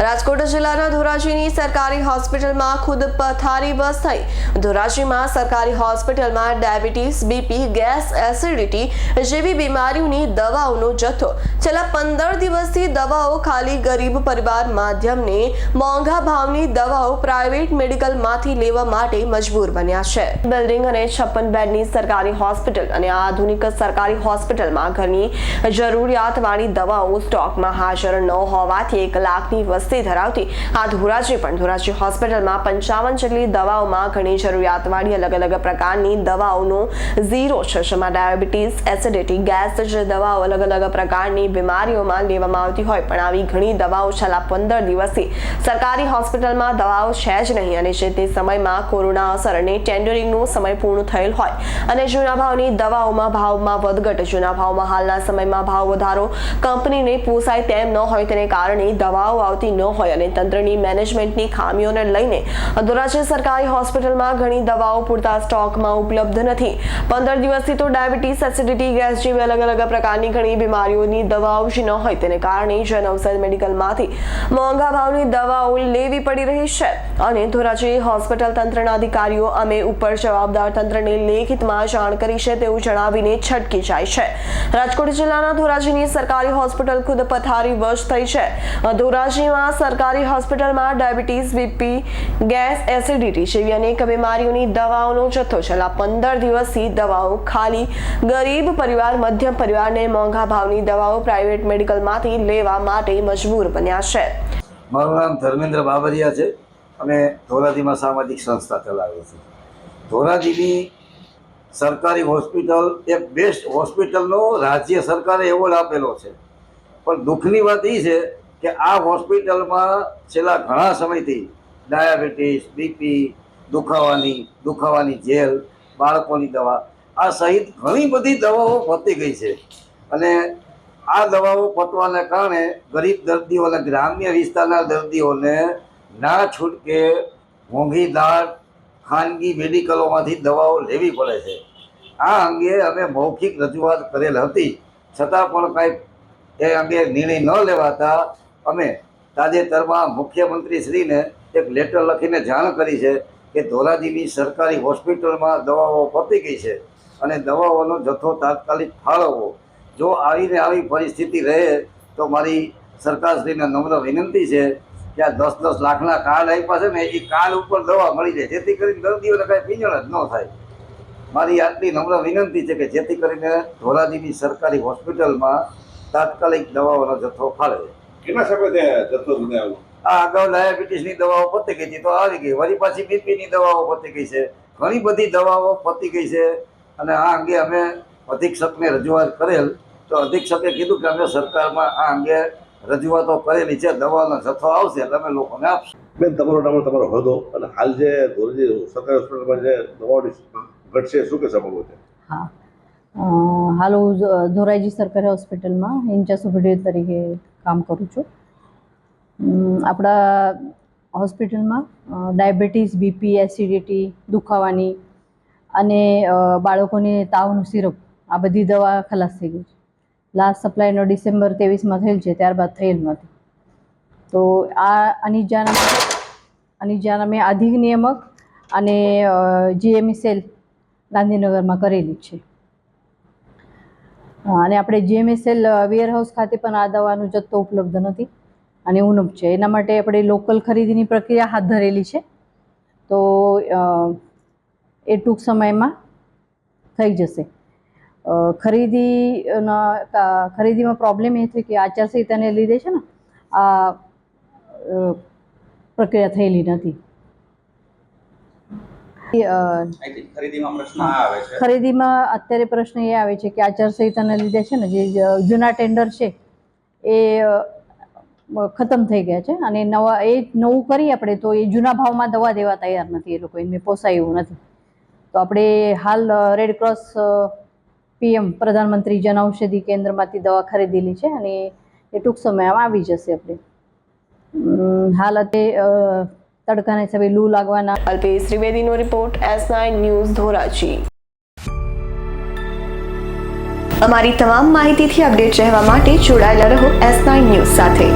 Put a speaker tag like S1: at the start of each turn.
S1: રાજકોટ જિલ્લાના ધોરાજીની સરકારી હોસ્પિટલમાં ખુદ પથારી બસ થઈ. ધોરાજીમાં સરકારી હોસ્પિટલમાં ડાયાબિટીસ, બીપી, ગેસ, એસિડિટી જેવી બીમારીઓની દવાઓનો જથ્થો. છેલ્લા પંદર દિવસથી દવાઓ ખાલી ગરીબ પરિવાર માધ્યમને મોંઘા ભાવની દવાઓ પ્રાઇવેટ મેડિકલમાંથી લેવા માટે મજબૂર બન્યા છે. બિલ્ડિંગ અને છપ્પન બેડની સરકારી હોસ્પિટલ અને આધુનિક સરકારી હોસ્પિટલમાં ઘરની જરૂરિયાતવાળી દવાઓ સ્ટોકમાં હાજર ન હોવાથી એક લાખની વસ્તી ધરાવતી. આ ધોરાજી પણ ધોરાજી હોસ્પિટલમાં પંચાવન જેટલી દવાઓમાં ઘણી જરૂરિયાતવાળી અલગ અલગ પ્રકારની દવાઓનો ઝીરો છે. જેમાં ડાયાબિટીસ, એસિડિટી, ગેસ જે દવાઓ અલગ અલગ પ્રકારની બીમારીઓમાં લેવામાં આવતી હોય. પણ આવી ઘણી દવાઓ છેલ્લા પંદર દિવસથી સરકારી હોસ્પિટલમાં દવાઓ છે જ નહીં. અને જે તે સમયમાં કોરોના અસર અને ટેન્ડરિંગનો સમય પૂર્ણ થયેલ હોય. અને જૂના ભાવની દવાઓમાં ભાવમાં વધઘટ. જૂના ભાવમાં હાલના સમયમાં ભાવ વધારો કંપનીને પોસાય તેમ ન હોય તેને કારણે દવાઓ આવતી ન હોય અને તંત્રની મેનેજમેન્ટની ખામીઓને લઈને ધોરાજી સરકારી હોસ્પિટલમાં ઘણી દવાઓ પૂરતા સ્ટોકમાં ઉપલબ્ધ નથી. પંદર દિવસથી તો ડાયાબિટીસ, એસિડિટી, ગેસ જેવી અલગ અલગ પ્રકારની ઘણી બીમારીઓની દવાઓ જ ન હોય. તેને કારણે જન ઔષધ મેડિકલમાંથી મોંઘા ભાવની દવાઓ લેવી પડી રહી છે. અને ધોરાજી હોસ્પિટલ તંત્રના અધિકારીઓ અમે ઉપર જવાબદાર તંત્રને લેખિતમાં જાણ કરી છે તેવું જણાવીને છટકી જાય છે. રાજકોટ જિલ્લાના ધોરાજીની સરકારી હોસ્પિટલ ખુદ પથારી વશ થઈ છે. ધોરાજીમાં સરકારી હોસ્પિટલમાં ડાયાબિટીસ, બીપી, ગેસ, એસિડિટી જેવી અનેક બીમારીઓની દવાઓનો જથ્થો છેલ્લા પંદર દિવસથી દવાઓ ખાલી. ગરીબ પરિવાર, મધ્યમ પરિવારને મોંઘા ભાવની દવાઓ પ્રાઇવેટ મેડિકલમાંથી લેવા માટે મજબૂર બન્યા છે.
S2: મારું નામ ધર્મેન્દ્ર બાબરિયા છે. અમે ધોરાજીમાં સામાજિક સંસ્થા ચલાવીએ છીએ. ધોરાજીની સરકારી હોસ્પિટલ એક બેસ્ટ હોસ્પિટલનો રાજ્ય સરકારે એવોર્ડ આપેલો છે. પણ દુઃખની વાત એ છે કે આ હોસ્પિટલમાં છેલ્લા ઘણા સમયથી ડાયાબિટીસ, બીપી, દુખાવાની દુખાવાની જેલ, બાળકોની દવા, આ સહિત ઘણી બધી દવાઓ પતી ગઈ છે. અને આ દવાઓ પતવાને કારણે ગરીબ દર્દીઓને, ગ્રામ્ય વિસ્તારના દર્દીઓને ના છૂટકે મોંઘી દાળ, ખાનગી મેડિકલોમાંથી દવાઓ લેવી પડે છે. આ અંગે અમે મૌખિક રજૂઆત કરેલ હતી. છતાં પણ કાંઈ એ અંગે નિર્ણય ન લેવાતા અમે તાજેતરમાં મુખ્યમંત્રીશ્રીને એક લેટર લખીને જાણ કરી છે કે ધોરાજીની સરકારી હોસ્પિટલમાં દવાઓ પતી ગઈ છે અને દવાઓનો જથ્થો તાત્કાલિક ફાળવવો. જો આવીને આવી પરિસ્થિતિ રહે તો મારી સરકારશ્રીને નમ્ર વિનંતી છે કે આ દસ દસ લાખના કાર્ડ આપ્યા છે ને એ કાર્ડ ઉપર દવા મળી જાય. જેથી કરીને દર્દીઓને કાંઈ પીંજણ જ ન થાય. મારી આટલી નમ્ર વિનંતી છે કે જેથી કરીને ધોરાજીની સરકારી હોસ્પિટલમાં તાત્કાલિક દવાઓનો જથ્થો ફાળવે.
S3: કેટલા સમય જથ્થો તમે આવો
S2: આ અગાઉ ડાયાબિટીસની દવાઓ પતી ગઈ હતી તો આવી ગઈ. વળી પાછી બીપીની દવાઓ પતી ગઈ છે. ઘણી બધી દવાઓ પતી ગઈ છે અને આ અંગે અમે અધિક્ષકને રજૂઆત કરેલ. તો અધિક્ષકે કીધું કે અમે સરકારમાં આ અંગે રજૂઆતો કરેલી છે દવાનો જથ્થો આવશે એટલે અમે લોકોને આપશું.
S3: બેન તમારો નામ તમારો હોદો અને હાલ જે ધોરજી સરકારી હોસ્પિટલમાં જે દવાઓની ઘટશે શું કે સમગ્ર છે?
S4: હા. હાલ હું ધોરાઈજી સરકારી હોસ્પિટલમાં ઇન્ચાર્જ સુપરિટેન્ડન્ટ તરીકે કામ કરું છું. આપણા હોસ્પિટલમાં ડાયાબિટીસ, બીપી, એસિડિટી દુખાવાની અને બાળકોને તાવનું સિરપ, આ બધી દવા ખલાસ થઈ ગઈ છે. લાસ્ટ સપ્લાયનો ડિસેમ્બર ત્રેવીસમાં થયેલ છે, ત્યારબાદ થયેલ નથી. તો આ અનિજાના અનિજાના મેં અધિક નિયામક અને જીએમઈ સેલ ગાંધીનગરમાં કરેલી છે. અને આપણે જીએમએસએલ વેરહાઉસ ખાતે પણ આ દવાનો જથ્થો ઉપલબ્ધ નથી અને ઉણપ છે. એના માટે આપણે લોકલ ખરીદીની પ્રક્રિયા હાથ ધરેલી છે. તો એ ટૂંક સમયમાં થઈ જશે. ખરીદીના ખરીદીમાં પ્રોબ્લેમ એ છે કે આચારસંહિતાને લીધે છે ને આ પ્રક્રિયા થયેલી નથી.
S5: ખરીદીમાં
S4: અત્યારે પ્રશ્ન એ આવે છે કે આચારસંહિતાના લીધે છે ને જે જૂના ટેન્ડર છે એ ખતમ થઈ ગયા છે અને નવા એ નવું કરીએ આપણે તો એ જૂના ભાવમાં દવા દેવા તૈયાર નથી એ લોકો એમને પોસાય એવું નથી. તો આપણે હાલ રેડક્રોસ પીએમ પ્રધાનમંત્રી જન ઔષધિ કેન્દ્રમાંથી દવા ખરીદેલી છે અને એ ટૂંક સમયમાં આવી જશે આપણે. હાલ અત્યારે તડકાના હિસાબે લૂ લાગવાના.
S1: Alpesh ત્રિવેદીનો report, S nine news Dhoraji. અમારી તમામ માહિતીથી અપડેટ રહેવા માટે જોડાયેલા રહો એસ નાઇન ન્યૂઝ સાથે.